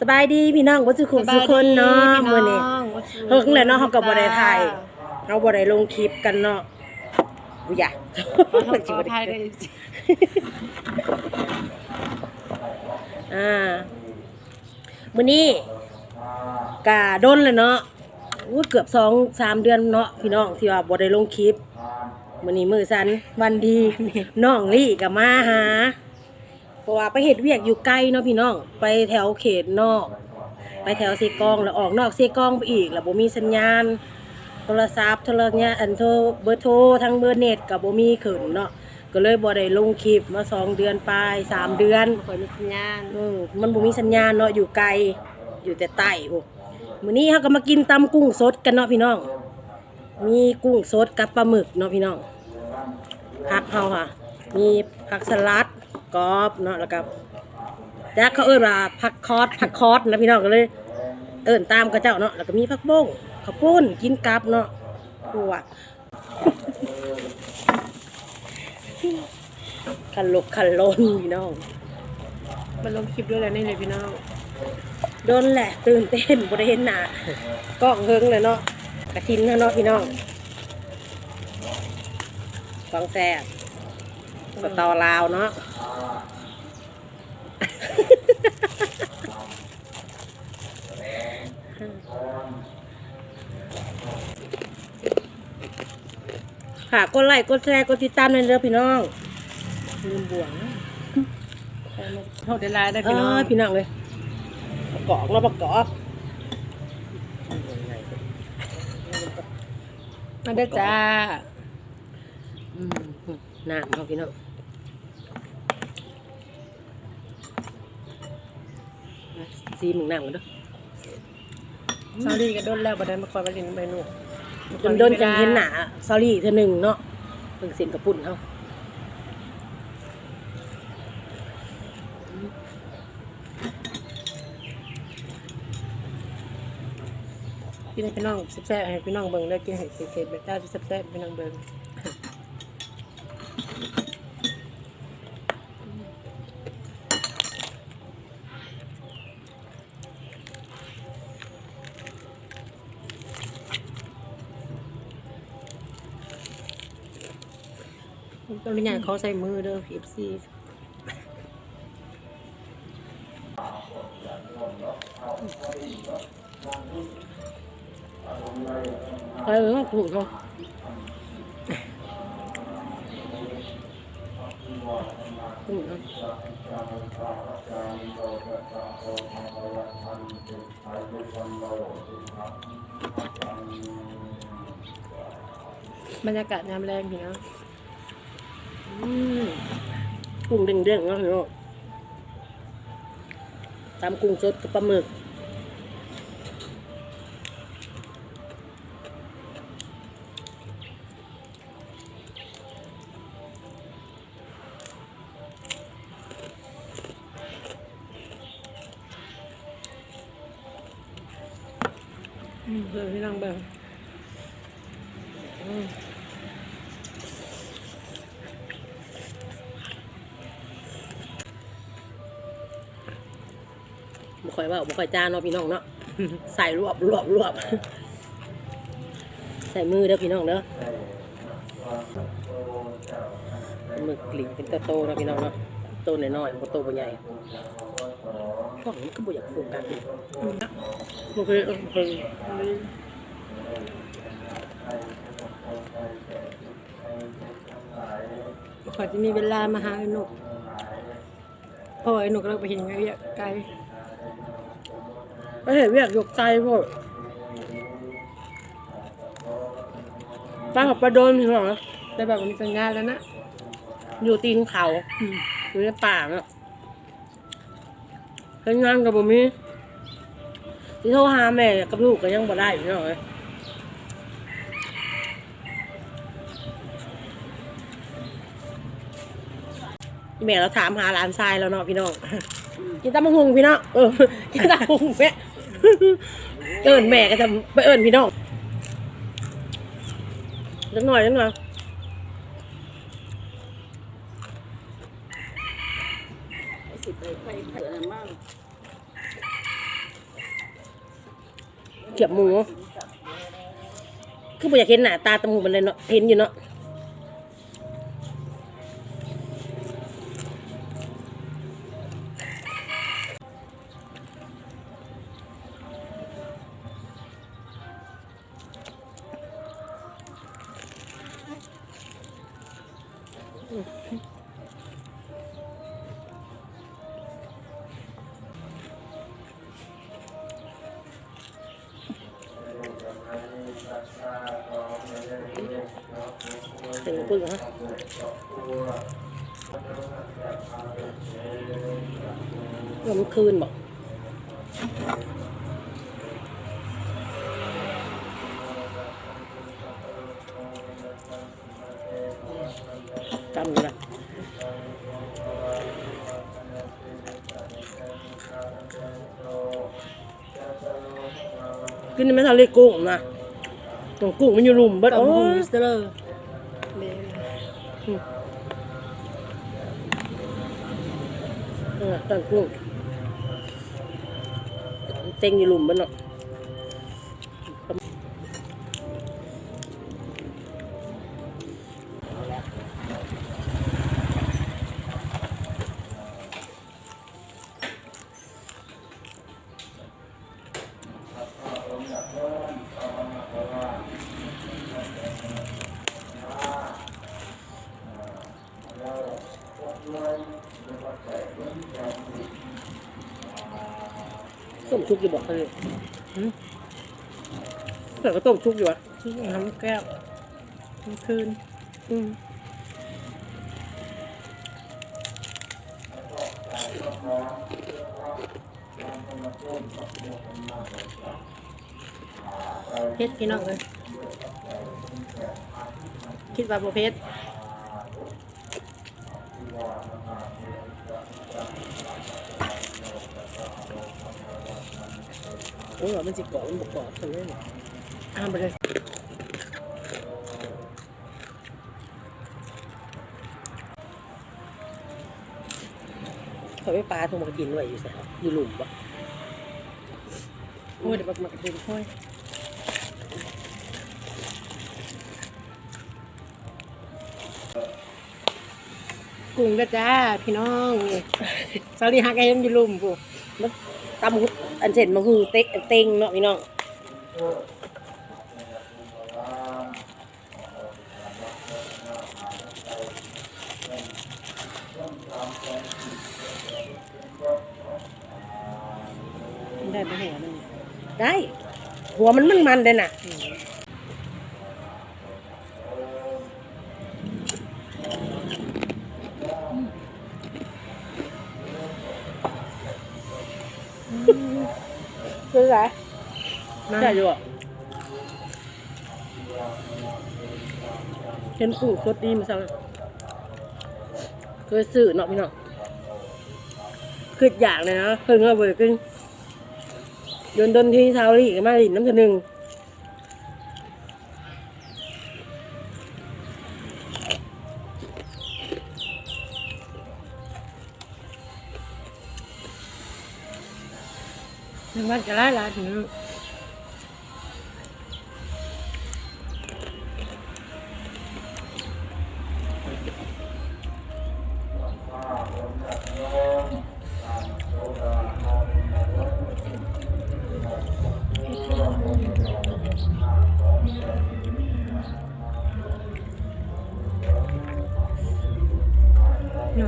สบายดีพี่น้องบ่สุขุมสุคนเนาะมื้อนี้เฮิงแหละเนาะเฮาก็บ่ได้ถ่ายเฮาบ่ได้ลงคลิปกันเนาะอุ้ยอย่าขอขออภัยด้วยอ่ามื้อนี้กะดนแล้วเนาะอู้เกือบ2 3เดือนเนาะพี่น้องที่ว่าบ่ได้ลงคลิปมื้อนี้มื้อสันวันดีน้องลี่ก็มาหา เพราะว่าไปเฮ็ดเวียกอยู่ไกลเนาะพี่น้อง ไปแถวเขตนอก ไปแถวเซกองแล้วออกนอกเซกองไปอีก แล้วบ่มีสัญญาณ โทรศัพท์โทรเนี่ยอันโทรเบอร์โทรทั้งเบอร์เน็ตก็บ่มีขึ้นเนาะก็เลยบ่ได้ลงคลิปมาสองเดือนปลายสามเดือนบ่ค่อยมีสัญญาณอืมมันบ่มีสัญญาณเนาะอยู่ไกลอยู่แต่ใต้โอ้มื้อนี้เฮาก็มากินตำกุ้งสดกันเนาะพี่น้อง มีกุ้งสดกับปลาหมึกเนาะพี่น้องผักเฮาค่ะ มีผักสลัด กรอบเนาะแล้วก็จักเขาเอิ้นว่าผักคอสผักคอสนะพี่น้องก็เลย เอิ้นตามกับเจ้าเนาะแล้วก็มีผักบ้งข้าวปุ้นกินกับเนาะกูว่าคันลกคันลนพี่น้องมาลงคลิปด้วยแล้วนี่เลยพี่น้องโดนแหละตื่นเต้นบ่ได้เห็นหน้ากล้องเฮิงเลยเนาะกระทินเนาะพี่น้องฟังแซ่บสตอลาวเนาะ ค่ะกดไลค์กดแชร์กดติดตามในเด้อพี่น้องลืมบ่วงเฮาได้ไลน์ได้เอพี่น้องอพี่น้องเลยประกอบเนาะประกอบมาเด้อจ้าอืมน้ำเขาพี่น้อง ซีมึงน้ำกันเด้อซาลี่ก็โดนแล้วบ่ได้มาคอยมาเลินเมนูจนโดนจังเห็นหนาซอรี่เธอหนึ่งเนาะเพิ่งเส้นกระปุ่นเขากินให้พี่น้องแซ่บๆให้พี่น้องเบิ่งได้กินให้เผ็ดๆแบบเจ้าที่แซ่บๆพี่น้องเบิ่ง ต้องมีอย่างเขาใส่มือเด้อ FC เออถูกเนาะถูกเนาะบรรยากาศยามแรงพี่น้องอืม กุ้งเด้งๆเนาะพี่น้องตำกุ้งสดกับปลาหมึกอืมเบิ่ง บ่ค่อยว่าบ่ค่อยจานเนาะพี่น้องเนาะใส่รวบรวบรวบใส่มือเด้อพี่น้องเด้อหมึกกลิ่นเป็นโตเนาะพี่น้องเนาะโตน้อยๆบ่โตบ่ใหญ่กล้องมันก็บ่อยากโฟกัสนี่อืมนะโอเคโอเคขอจะมีเวลามาหาไอ้นกเพราะว่าไอ้นกเราไปเห็นไงเวียไกล ไปเห็นเวียกยกใจพวกป้ากับปลาโดนพี่น้อแต่แบบมันมีสัญญาณแล้วนะ อยู่ตีนเขาอยู่ในป่าเนาะเฮ็ดงานกับบ่มีที่โทรหาแม่กับลูกก็ยังบ่ได้พี่น้องเอ้ยแม่เราถามหาหลานชายแล้วเนาะพี่น้องกินตำมะฮุงพี่น้องเออกินตำมะฮุงแม่ เอิญแม่ก็จะไปเอิญพี่น้องจังหน่อยจังหน่อยเผื่อวบหมู คือบ่อยากเห็นหน้าตาตะหมูมันเลยเนาะ เห็นอยู่เนาะ ถึงปึ้งฮะเมื่อมันคืนบอกจำอยู่ละกินไม่ทันเลยกุ้งนะตัวกุ้งมันอยู่หลุมเบิดต้มโอ้หูยสเตอร์เบลเออ ตั้งกุ้งเต็งอยู่หลุมมันเนาะ ต้มชุกอยู่บอกเขาเลยแต่ก็ต้มชุกอยู่วะที่น้ำแก้วเมื่อคืน อืมเพชรพี่น้องเลยคิดว่าบ่เพชร โอ้ยมันสิกรอบมันบกกรอบกันเลยอ่านไปเลยเขาไปปลาทงมากินไว้อยู่ใส่อยู่หลุมปะโอ้ยเดี๋ยวบักมากระเด็นค่อยกุ้งก็จ้า พี่น้องสาลีฮักไอ้ยังอยู่ลุมปุ๊มันตำหุ อันเสร็จมันคือเต็กเต็งเนาะพี่น้องได้ไปหัวมันได้ หัวมันมันมันเลยน่ะ ช่อยู่อะเห็นกุ้งสดดีมาสั่งเคยซื้อเนาะพี่น้องคืออยากเลยนะเพิ่งเอาไปกินโยนดนที่เท้าลีกันมาลินน้ำเธอหนึ่งนึกว่าจะไล่ลาถึง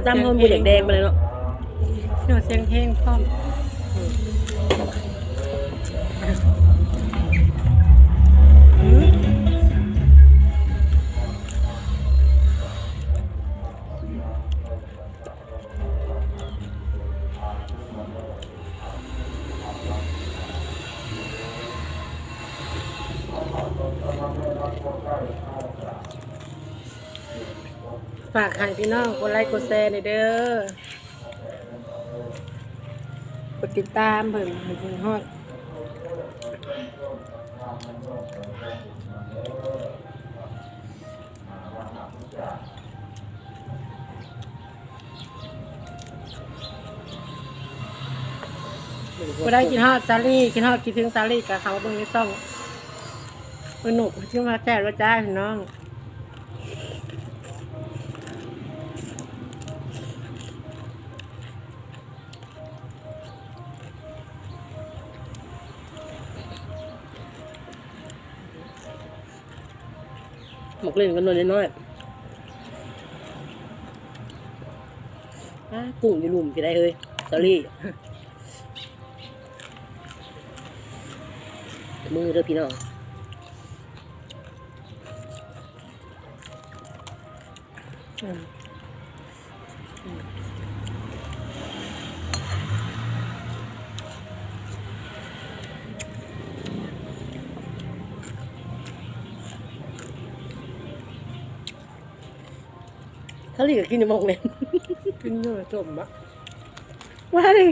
ตามคนบุญอย่างแดงไปเลยเนาะหนวดเสียงแห้งพร้อมอืม ฝากให้พี่น้องกดไลค์กดแชร์หน่อยเด้อกดติดตามเพิ่มให้ถึงฮอดบ่ได้กินฮอดซาลี่กินฮอดคิดถึงซาลี่กับเขาเบิ่งในซ่องเพิ่นหนุกชื่อมาแซ่บแล้วจ้าพี่น้อง หมกเล่นกันหน่อยน้อยๆกุ้งอยู่หลุมกี่ได้เฮ้ยสอรี่มือเด้อพี่น้องอืม เขาเรียกกินอยู่หมกเลยกินเนื้อจมบะว่าเลย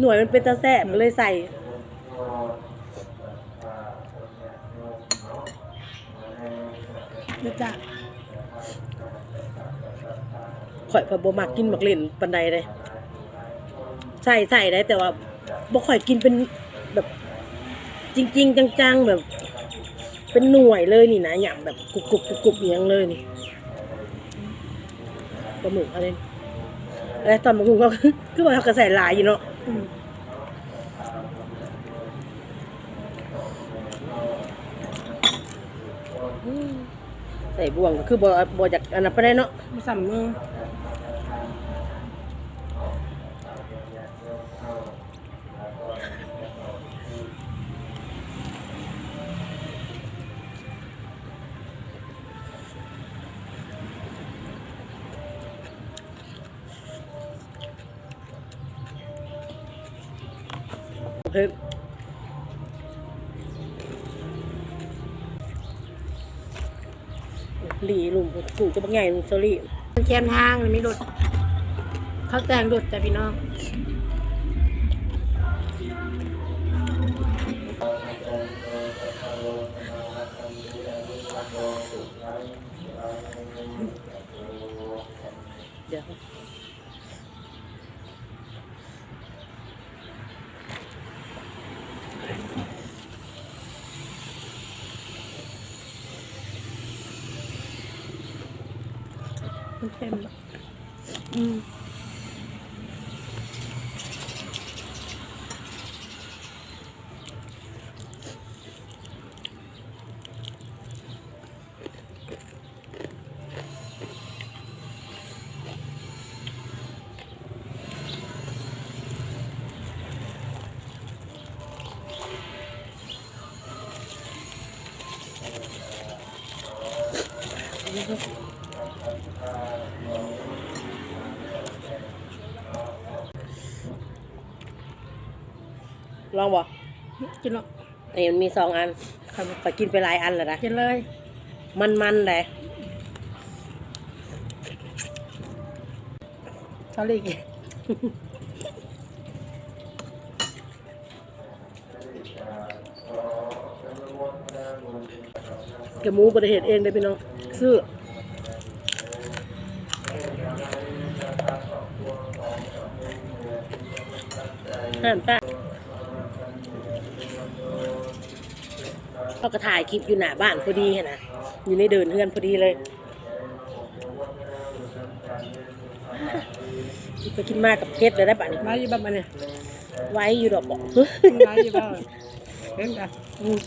หน่วยมันเป็นตาแซ่บก็เลยใส่นะจ๊ะข่อยพอบ่มักกินหมักเล่นปันใดเลยใส่ใส่ได้แต่ว่าบ่ข่อยกินเป็นแบบจริง ๆ จังๆแบบ เป็นหน่วยเลยนี่นะอย่างแบบกรุบกรุบกรุบกรุบย่างเลยนี่ปลาหมึกอะไรอะไรตอนมาคุงก็คือว่าเขาก็ใส่หลายอยู่เนาะใส่บ่วงก็คือบ่บ่จากอันนั้นไปได้เนาะสั่มมือ หลีหลุมสูงจะบักใหญ่หลุมสลี่แคมทางเลยไม่หลุดเขาแต่งหลุดแต่พี่น้องเดี๋ยว นนี้มันมีสองอันขอยกินไปหลายอันแล้วนะ กินเลยมันมันๆเลยซาลี่กินกระหมูประเทศเองได้พี่น้อง ซื้อ ห้ามป้าาก็ถ่ายคลิปอยู่หน้าบ้านพอดีหั้นนะอยู่ในเดินเฮือนพอดีเลยไปกินมากกับเพชรเลยได้ป่ะนี่มาอยู่บ้านมันเนี่ยไว้อยู่ดอกบอกมาอยู่บ้านเห็นกันอืม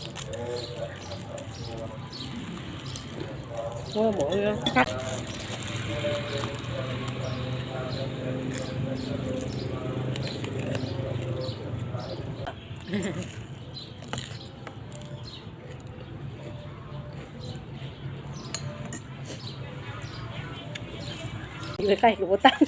โอ้หมอเลยครับ อยู่ใกล้ๆกับโบตัน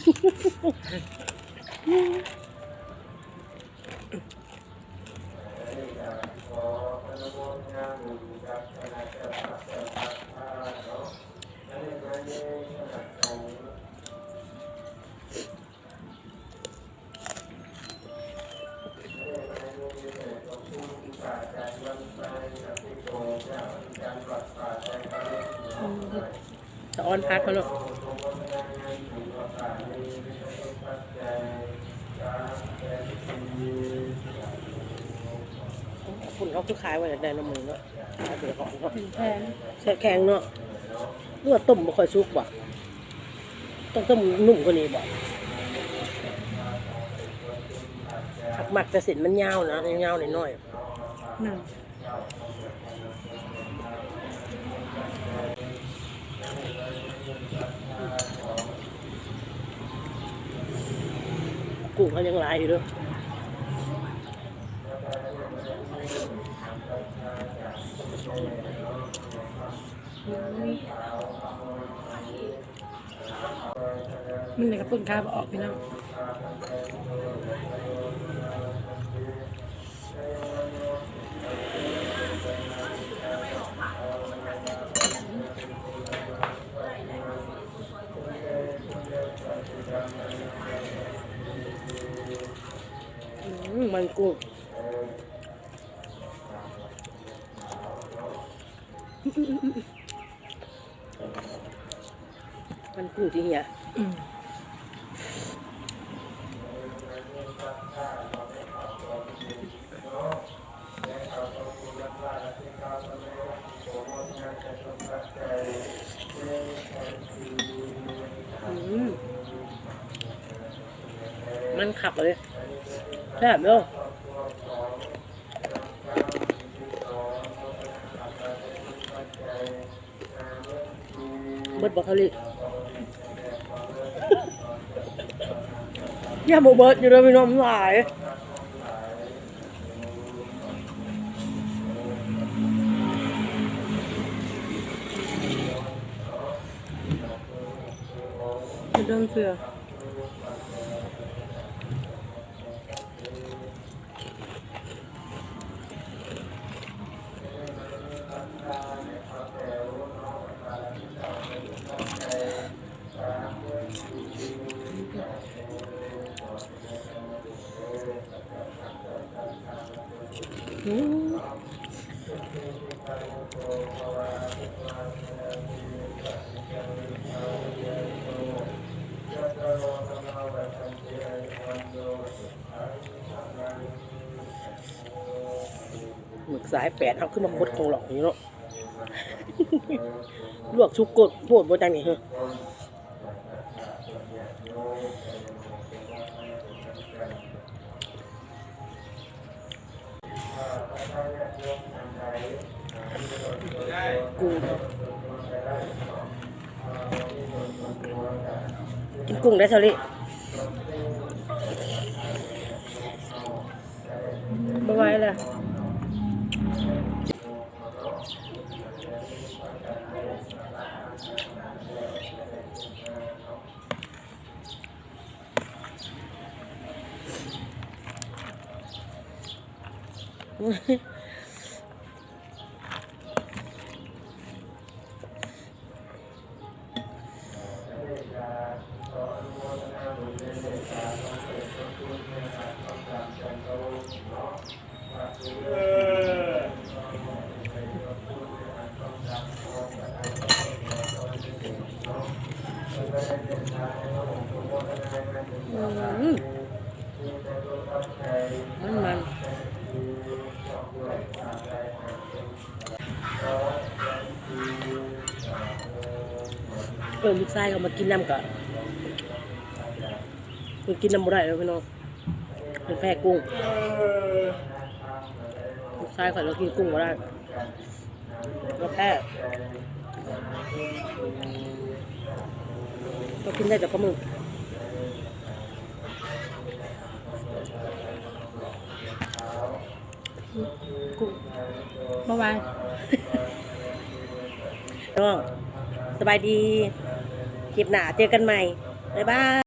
จะออนพักเขาเนาะ ฝุ่นเขา คือขายไว้ในน้ำมือเนาะขายเป็นของเนาะเป็นแพงแช่แข็งเนาะหรือว่าต้มบ่ค่อยสุกบ่ต้องต้มนุ่มกว่านี้บ่หักหมักแต่เส้นมันยาวนะยาวๆหน่อยหนึ่งๆกุ้งเขายังหลายอยู่เด้อ มันในกระปุกข้าวออกพี่น้องอืมมันกุ้ง ที่เหียมันขับเลยแซ่บเนาะเบิดบอกเขาลิ อย่าโมเบิดอยู่เลยพี่น้องหลายจะโดนเสืออื สายแปดเอาขึ้นมาคดของหลอกนี่เนาะลวกชุกกดพดบ่จังนี่เหรอกุ้งกินกุ้งได้เท่านี้บ่ไหวเลย 嗯ん。 เออลูกชายเขามากินน้ำก่อนเพิ่นกินน้ำบ่ได้แล้วพี่น้องเพิ่นแพ้กุ้งลูกชายเขาเรากินกุ้งบ่ได้เราแพ้เรากินได้แต่ปลาหมึกกุ้งบ่ไหวน้องสบายดี คลิปหน้าเจอกันใหม่ บ๊ายบาย